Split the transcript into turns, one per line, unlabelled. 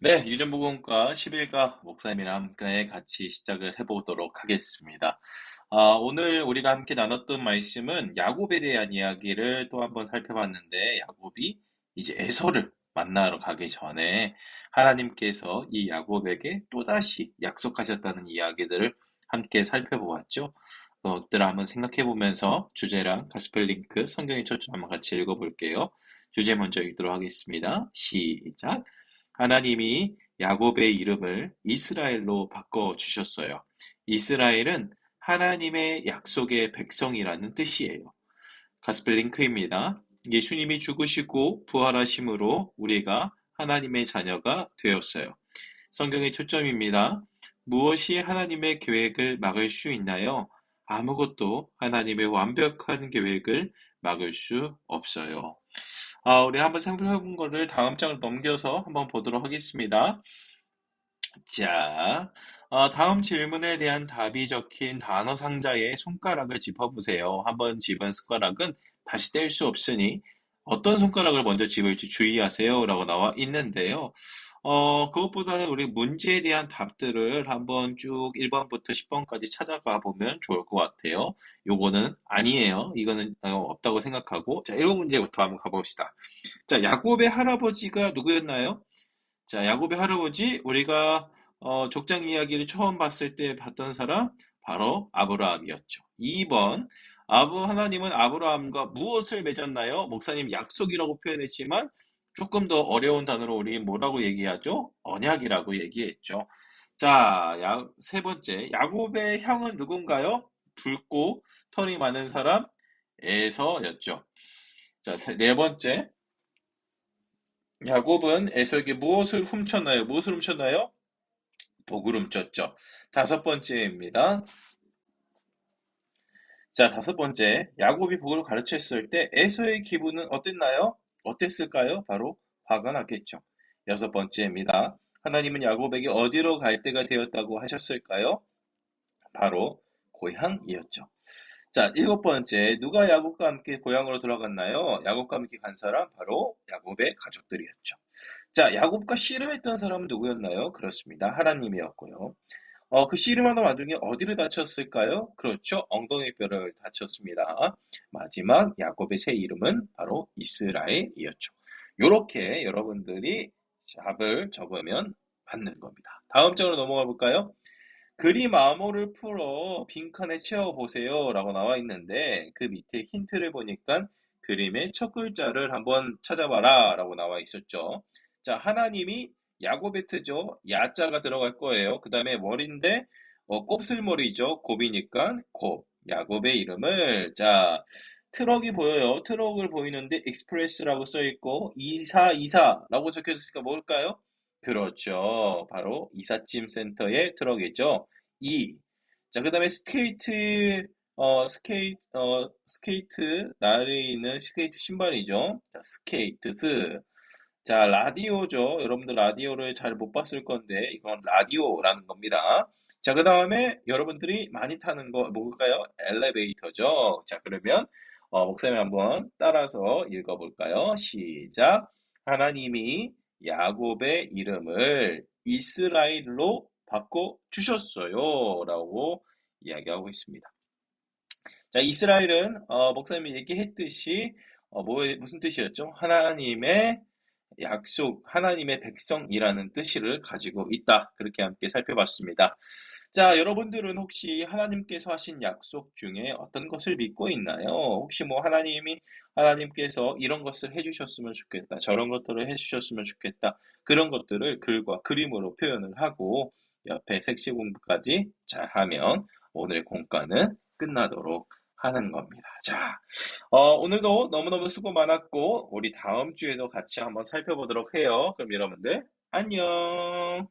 네, 유전복음과 11가 목사님이랑 함께 같이 시작을 해보도록 하겠습니다. 아, 오늘 우리가 함께 나눴던 말씀은 야곱에 대한 이야기를 또 한번 살펴봤는데, 야곱이 이제 에서를 만나러 가기 전에 하나님께서 이 야곱에게 또다시 약속하셨다는 이야기들을 함께 살펴보았죠. 그것들을 한번 생각해 보면서 주제랑 가스펠 링크 성경의 초점 한번 같이 읽어볼게요. 주제 먼저 읽도록 하겠습니다. 시작. 하나님이 야곱의 이름을 이스라엘로 바꿔 주셨어요. 이스라엘은 하나님의 약속의 백성이라는 뜻이에요. 가스펠 링크입니다. 예수님이 죽으시고 부활하심으로 우리가 하나님의 자녀가 되었어요. 성경의 초점입니다. 무엇이 하나님의 계획을 막을 수 있나요? 아무것도 하나님의 완벽한 계획을 막을 수 없어요. 아, 우리 한번 살펴본 거를 다음 장을 넘겨서 한번 보도록 하겠습니다. 자, 어, 다음 질문에 대한 답이 적힌 단어 상자에 손가락을 짚어보세요. 한번 집은 손가락은 다시 뗄 수 없으니 어떤 손가락을 먼저 집을지 주의하세요. 라고 나와 있는데요. 어, 그것보다는 우리 문제에 대한 답들을 한번 쭉 1번부터 10번까지 찾아가 보면 좋을 것 같아요. 요거는 아니에요. 이거는 어, 없다고 생각하고. 자, 1번 문제부터 한번 가봅시다. 자, 야곱의 할아버지가 누구였나요? 자, 야곱의 할아버지, 우리가 어, 족장 이야기를 처음 봤을 때 봤던 사람, 바로 아브라함이었죠. 2번, 아브 하나님은 아브라함과 무엇을 맺었나요? 목사님 약속이라고 표현했지만 조금 더 어려운 단어로 우리 뭐라고 얘기하죠? 언약이라고 얘기했죠. 자, 야, 세 번째. 야곱의 형은 누군가요? 붉고 털이 많은 사람 에서였죠. 자, 네 번째. 야곱은 에서에게 무엇을 훔쳤나요? 무엇을 훔쳤나요? 복을 훔쳤죠. 다섯 번째입니다. 자, 다섯 번째. 야곱이 복을 가르쳤을 때 에서의 기분은 어땠나요? 어땠을까요? 바로 화가 났겠죠. 여섯 번째입니다. 하나님은 야곱에게 어디로 갈 때가 되었다고 하셨을까요? 바로 고향이었죠. 자, 일곱 번째, 누가 야곱과 함께 고향으로 돌아갔나요? 야곱과 함께 간 사람, 바로 야곱의 가족들이었죠. 자, 야곱과 씨름했던 사람은 누구였나요? 그렇습니다. 하나님이었고요. 어, 그 씨름하는 와중에 어디를 다쳤을까요? 그렇죠. 엉덩이뼈를 다쳤습니다. 마지막 야곱의 새 이름은 바로 이스라엘이었죠. 이렇게 여러분들이 답을 적으면 맞는 겁니다. 다음 장으로 넘어가 볼까요? 그림 암호를 풀어 빈칸에 채워보세요 라고 나와 있는데 그 밑에 힌트를 보니까 그림의 첫 글자를 한번 찾아봐라 라고 나와 있었죠. 자, 하나님이 야고베트죠. 야자가 들어갈 거예요. 그 다음에 머리인데 어, 곱슬머리죠. 곱이니까 곱. 야곱의 이름을 자 트럭이 보여요. 트럭을 보이는데 익스프레스라고 써 있고 이사 이사라고 적혀 있으니까 뭘까요? 그렇죠. 바로 이삿짐 센터의 트럭이죠. 이. 자, 그다음에 스케이트 어 스케이트 어 스케이트 날이 있는 스케이트 신발이죠. 자, 스케이트스. 자, 라디오죠. 여러분들 라디오를 잘 못 봤을 건데 이건 라디오라는 겁니다. 자, 그 다음에 여러분들이 많이 타는 거 뭘까요? 엘리베이터죠. 자, 그러면 어, 목사님 한번 따라서 읽어볼까요? 시작. 하나님이 야곱의 이름을 이스라엘로 바꿔 주셨어요. 라고 이야기하고 있습니다. 자, 이스라엘은 어, 목사님이 얘기했듯이 어, 뭐, 무슨 뜻이었죠? 하나님의 약속, 하나님의 백성이라는 뜻을 가지고 있다. 그렇게 함께 살펴봤습니다. 자, 여러분들은 혹시 하나님께서 하신 약속 중에 어떤 것을 믿고 있나요? 혹시 뭐 하나님이, 하나님께서 이런 것을 해주셨으면 좋겠다. 저런 것들을 해주셨으면 좋겠다. 그런 것들을 글과 그림으로 표현을 하고 옆에 색시 공부까지 잘 하면 오늘의 공과는 끝나도록 하는 겁니다. 자, 어, 오늘도 너무너무 수고 많았고, 우리 다음 주에도 같이 한번 살펴보도록 해요. 그럼 여러분들, 안녕!